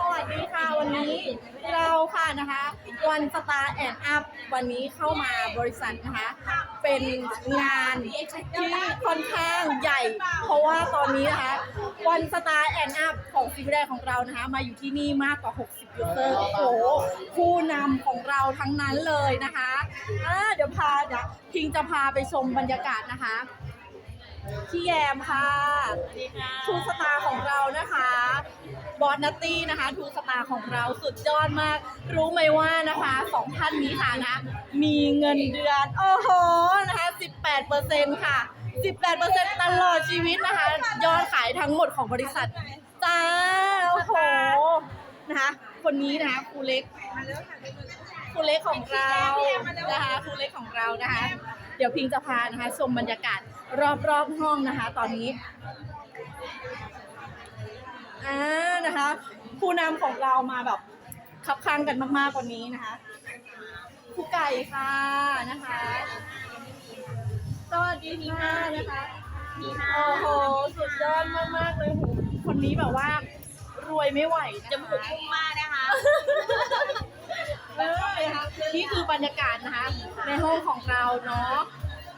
สวัสดีค่ะ วันนี้เราค่ะนะคะวันสตาร์แอนด์อัพวันนี้เข้ามาบริษัทนะคะ เป็นงานที่ค่อนข้างใหญ่ เพราะว่าตอนนี้นะคะ วันสตาร์แอนด์อัพของซีรีส์ของเรานะคะ มาอยู่ที่นี่มากกว่า 60ยูเซอร์โอ้โหผู้นำของเราทั้งนั้นเลยนะคะอ่าเดี๋ยวพาเดี๋ยวพิงจะพาไปชมบรรยากาศนะคะพี่แยมค่ะทูสตาร์ของเรานะคะ บอสนัตตี้นะคะทูสตาของเราสุดยอดมาก รู้ไหมว่านะคะสองท่านนี้ค่ะนะ มีเงินเดือน โอ้โหนะคะ 18เปอร์เซ็นต์ค่ะ 18เปอร์เซ็นต์ตลอดชีวิตนะคะ ยอดขายทั้งหมดของบริษัท จ้า โอ้โห นะคะ คนนี้นะคะครูเล็กครูเล็กของเรานะคะครูเล็กของเรานะคะ เดี๋ยวพิงจะพานะคะชมบรรยากาศรอบๆห้องนะคะ ตอนนี้ อ่านะคะผู้นำของเรามาแบบคับข้างกันมากๆกว่านี้นะคะครูไก่ค่ะนะคะสวัสดีค่ะนะคะโอ้โหสุดยอดมากๆเลยโหคนนี้แบบว่ารวยไม่ไหวนะคะจมูกพุ่งมากนะคะเออนะคะนี่คือบรรยากาศนะคะ ในห้องของเราเนาะ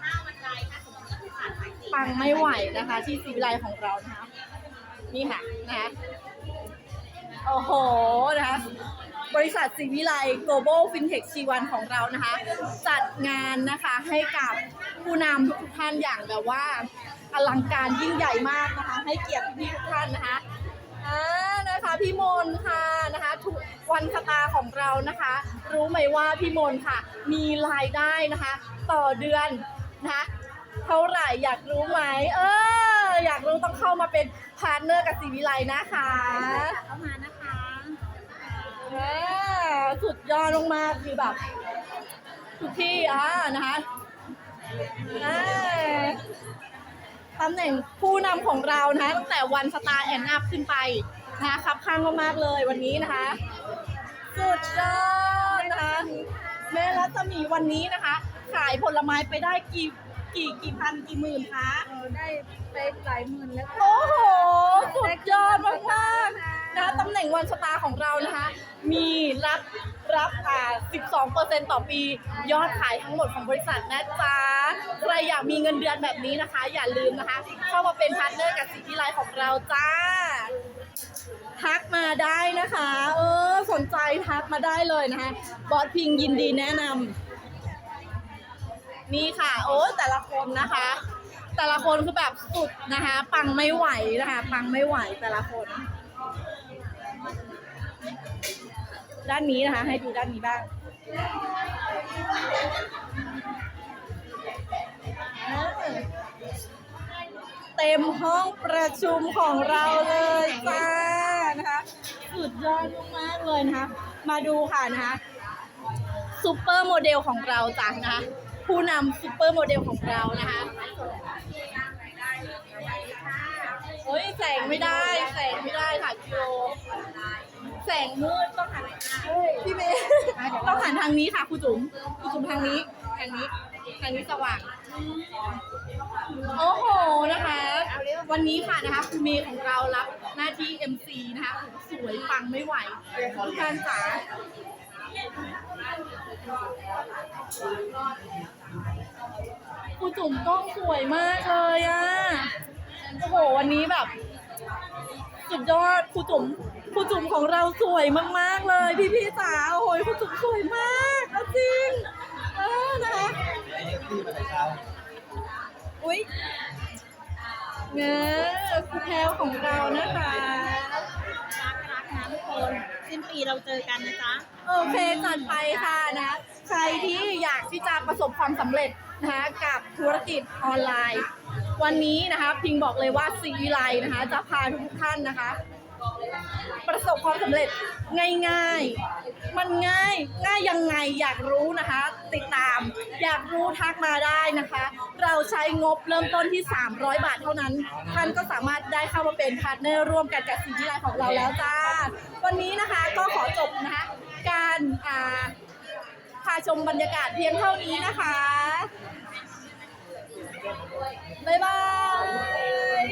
หน้าบันไดค่ะสมมติว่าผ่านสายสีปังไม่ไหวนะคะ ที่สีวิไลของเรานะคะ นี่ค่ะนะคะโอ้โหนะคะบริษัทสีวิไล global fintech G1 ของเรานะคะ จัดงานนะคะให้กับผู้นำทุกท่านอย่างแบบว่า อลังการยิ่งใหญ่มากนะคะ ให้เกียรติพี่ทุกท่านนะคะอ่านะคะพี่มนค่ะนะคะทุกวันสตาของเรานะคะ รู้ไหมว่าพี่มนค่ะ มีรายได้นะคะ ต่อเดือนนะคะเท่าไหร่อยากรู้ไหมเออ อยากรู้ต้องเข้ามาเป็นพาร์ทเนอร์กับสีวิไลนะคะเข้ามานะคะเออสุดยอดมากๆคือแบบทุกที่อ่านะคะอ่าตำแหน่งผู้นำของเรานะตั้งแต่วันสตาร์แอนอัพขึ้นไปนะคะขับข้างมากๆเลยวันนี้นะคะ สุดยอดนะคะแม่รัศมีวันนี้นะคะ ขายผลไม้ไปได้กี่ กี่กี่พันกี่หมื่นคะได้ไปหลายหมื่นแล้วโอ้โห สุดยอดมากๆนะคะตำแหน่งวันสตาร์ของเรานะคะ มีรับรับอ่า12ต่อปี ยอดขายทั้งหมดของบริษัทนะจ๊ะ ใครอยากมีเงินเดือนแบบนี้นะคะ อย่าลืมนะคะ เข้ามาเป็นพาร์ทเนอร์กับสิทธิไลน์ของเราจ้า ทักมาได้นะคะ เออ สนใจทักมาได้เลยนะคะ บอสพิงยินดีแนะนำ นี่ค่ะ โอ้แต่ละคนนะคะ แต่ละคนคือแบบสุดนะคะ ปังไม่ไหวนะคะ ปังไม่ไหวแต่ละคน ด้านนี้นะคะ ให้ดูด้านนี้บ้างเต็มห้องประชุมของเราเลยจ้านะคะสุดยอดมากเลยนะคะ มาดูค่ะนะคะซูเปอร์โมเดลของเราจ้ะนะคะ ผู้นำซูเปอร์โมเดลของเรานะคะเฮ้ยแสงไม่ได้แสงไม่ได้ค่ะกิโลแสงมืดต้องหันเฮ้ยพี่เมย์ต้องหันทางนี้ค่ะครูจุ๋มครูจุ๋มทางนี้ทางนี้ทางนี้สว่างโอ้โหนะคะ วันนี้ค่ะนะคะครูเมย์ของเรารับหน้าที่ MC นะคะสวยปังไม่ไหวทุกท่านจ๋าค รูจุ๋มกล้องสวยมากเลยอะโอ้โหวันนี้แบบ สุดยอดครูจุ๋มครูจุ๋มของเราสวยมากๆเลย พี่พี่ๆจ๋าโอ้โหครูจุ๋มสวยมากเอาจริงเออนะคะอุ้ยเงอครูแพลวของเรานะคะรักรักนะทุกคนสิ้นปีเราเจอกันนะจ๊ะโอเคจัดไปค่ะนะ ใครที่อยากที่จะประสบความสำเร็จนะคะกับธุรกิจออนไลน์ วันนี้นะคะพิงบอกเลยว่าซีวิไลนะคะจะพาทุกท่านนะคะ ประสบความสำเร็จง่ายๆ มันง่ายง่ายยังไงอยากรู้นะคะ ติดตามอยากรู้ทักมาได้นะคะ เราใช้งบเริ่มต้นที่ 300 บาทเท่านั้น ท่านก็สามารถได้เข้ามาเป็นพาร์ทเนอร์ร่วมกันกับซีวิไลของเราแล้วจ้า วันนี้นะคะก็ขอจบนะคะการอ่าาชมบรรยากาศเพียงเท่านี้นะคะบ๊ายบาย